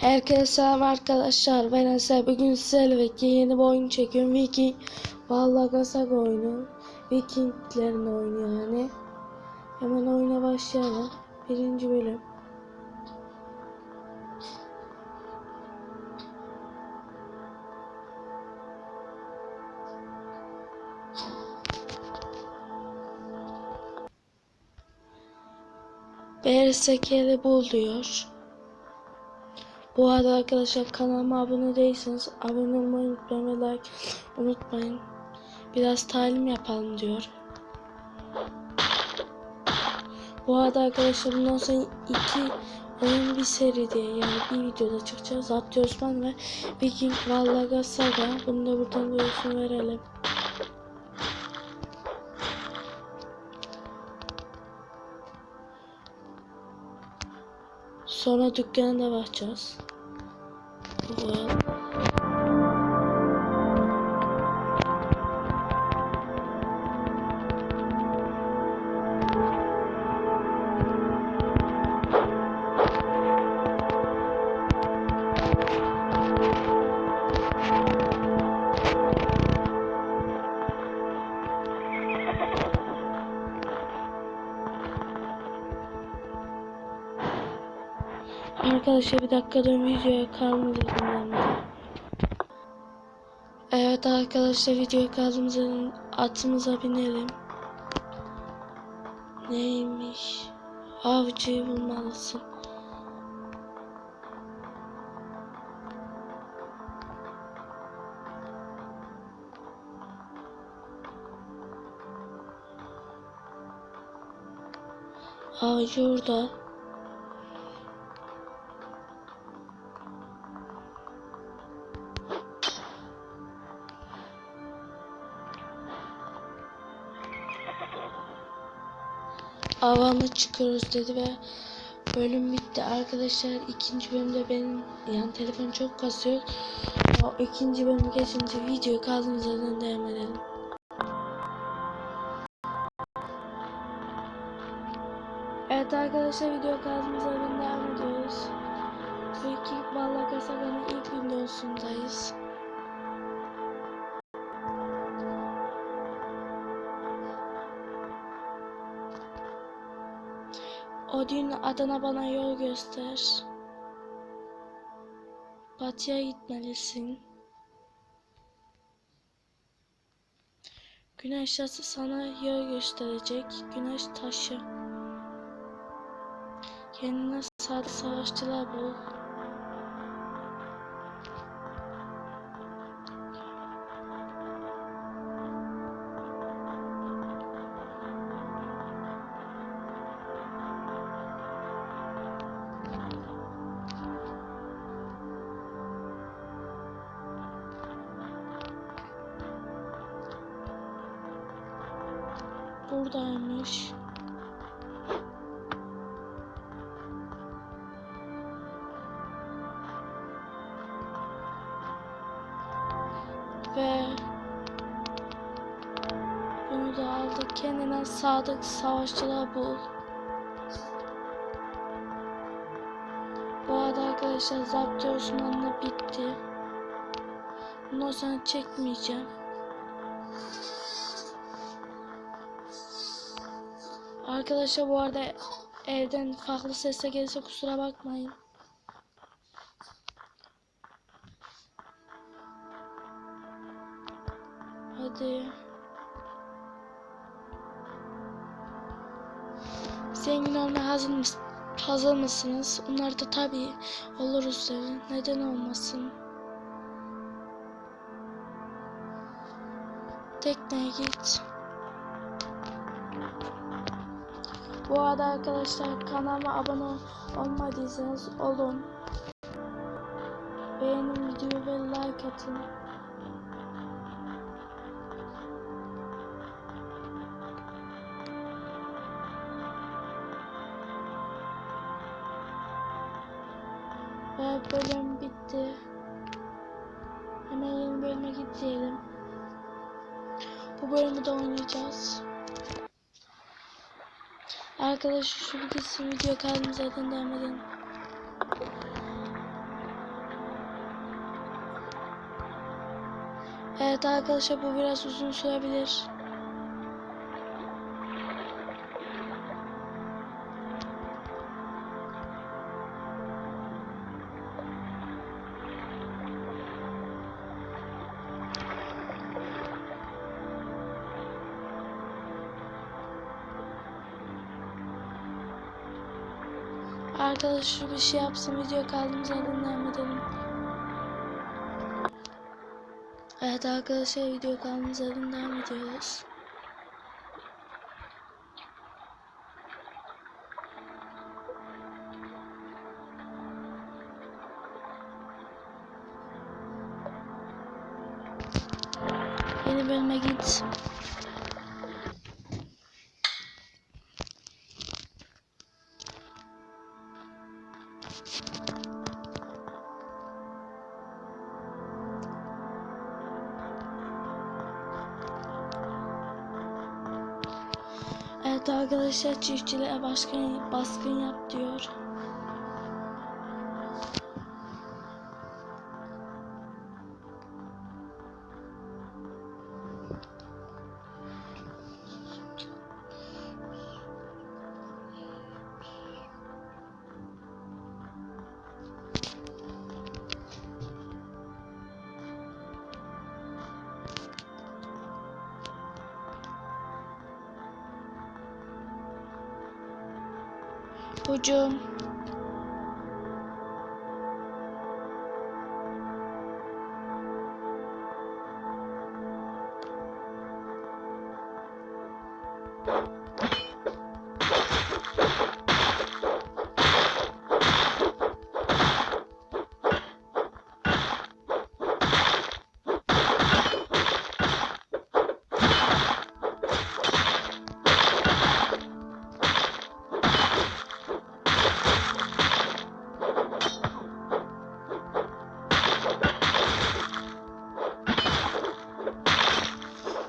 Herkese selam arkadaşlar. Ben Ese. Bugün sizlerle birlikte yeni bir oyun çekiyorum. Viking Vallagasak oyunu. Vikinglerin oyunu yani. Hemen oyuna başlayalım. Birinci bölüm. Bersekeli bul diyor. Bu arada arkadaşlar kanalıma abone değilseniz abone olmayı unutmayın ve like unutmayın. Biraz talim yapalım diyor. Bu arada arkadaşlar bundan sonra iki oyun bir seri diye yani bir videoda çıkacağız. Abdü Osman ve Viking Vallaga Saga. Bunu da buradan duyurusunu verelim. Sonra dükkana da bakacağız. Güzel. Arkadaşlar bir dakika dön videoya bundan da. Evet arkadaşlar videoya kaldığımızda atımıza binelim. Neymiş? Avcıyı bulmalısın. Avcı orada. Avamı çıkıyoruz dedi ve bölüm bitti. Arkadaşlar ikinci bölümde benim yani telefon çok kasıyor. O ikinci bölümü geçince videoyu kaldığımız yerden devam edelim. Evet arkadaşlar video kaldığımız yerden devam ediyoruz. Viking Ballaka Saga'nın ilk videosundayız. Odin adına bana yol göster. Batıya gitmelisin. Güneş taşı sana yol gösterecek. Güneş taşı. Kendine sadık savaşçılar bul. Buradaymış. Ve bunu da aldık. Kendine sadık savaşçılar bul. Bu arada arkadaşlar Zaptı Osmanlı bitti. Bundan sonra çekmeyeceğim. Arkadaşlar bu arada evden farklı sesler gelirse kusura bakmayın. Hadi. Zengin olmaya hazır, mıs hazır mısınız? Onlar da tabii oluruz dedi. Neden olmasın? Tekneye git. Bu arada arkadaşlar kanalıma abone olmadıysanız olun. Beğenin videoyu ve like atın. Ve bölüm bitti. Hemen yeni bölüme gidelim. Bu bölümü de oynayacağız. Arkadaşlar şu videosu video kaldım zaten devam edelim. Evet arkadaşlar bu biraz uzun sürebilir. Arkadaşlar bir şey yapsın video kaldığımız yerden devam edelim. Evet arkadaşlar video kaldığımız yerden devam ediyoruz. Yeni bölüme git. Evet arkadaşlar çiftçilere baskın, baskın yap diyor. Hücum.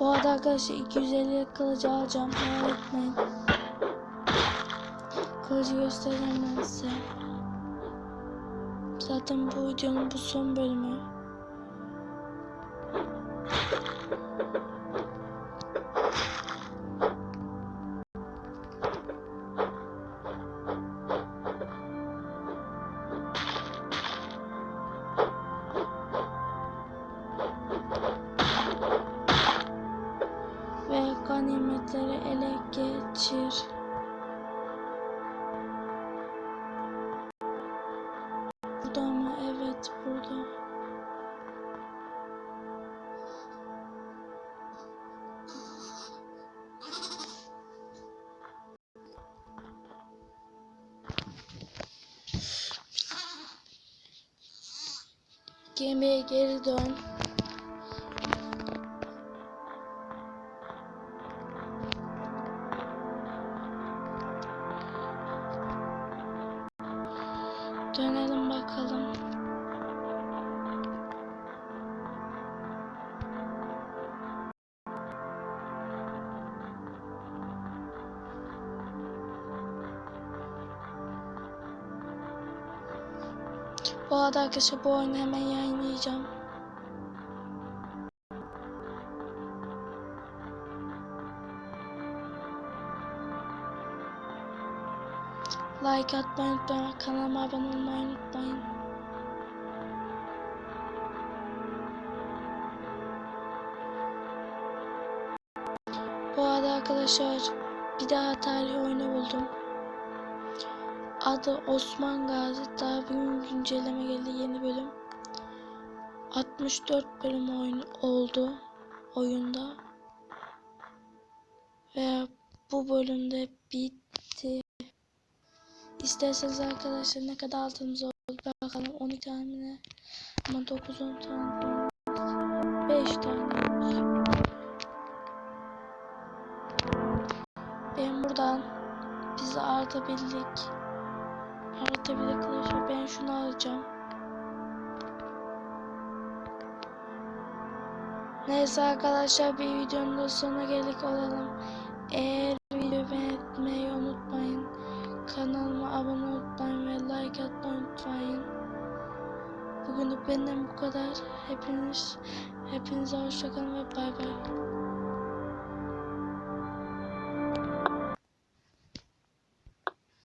Bu arada arkadaşlar 250 kılıcı alacağım. Merak etmeyin. Kılıcı göstereceğim ben size. Zaten bu videonun bu son bölümü. Burada mı? Evet burada. Gemiye geri dön. Bu arada arkadaşlar bu oyunu hemen yayınlayacağım. Like atmayı unutmayın. Kanalıma abone olmayı unutmayın. Bu arada arkadaşlar bir daha tarih oyunu buldum. Adı Osman Gazi. Daha bugün güncelleme geldi yeni bölüm. 64 bölüm oyun oldu oyunda. Ve bu bölümde bitti. İsterseniz arkadaşlar ne kadar altımız oldu bakalım 12 tane? Ama 9 10 tane 5 taneymiş. Ben buradan bizi artabildik. Artabildik arkadaşlar. Ben şunu alacağım. Neyse arkadaşlar bir videonun da sonuna geldik olalım. Eğer videoyu beğenmeyi unutmayın. Kanalıma abone olmayı ve like atmayı unutmayın. Bugünlük benden bu kadar. Hepiniz hepinize hoşçakalın ve bay bay.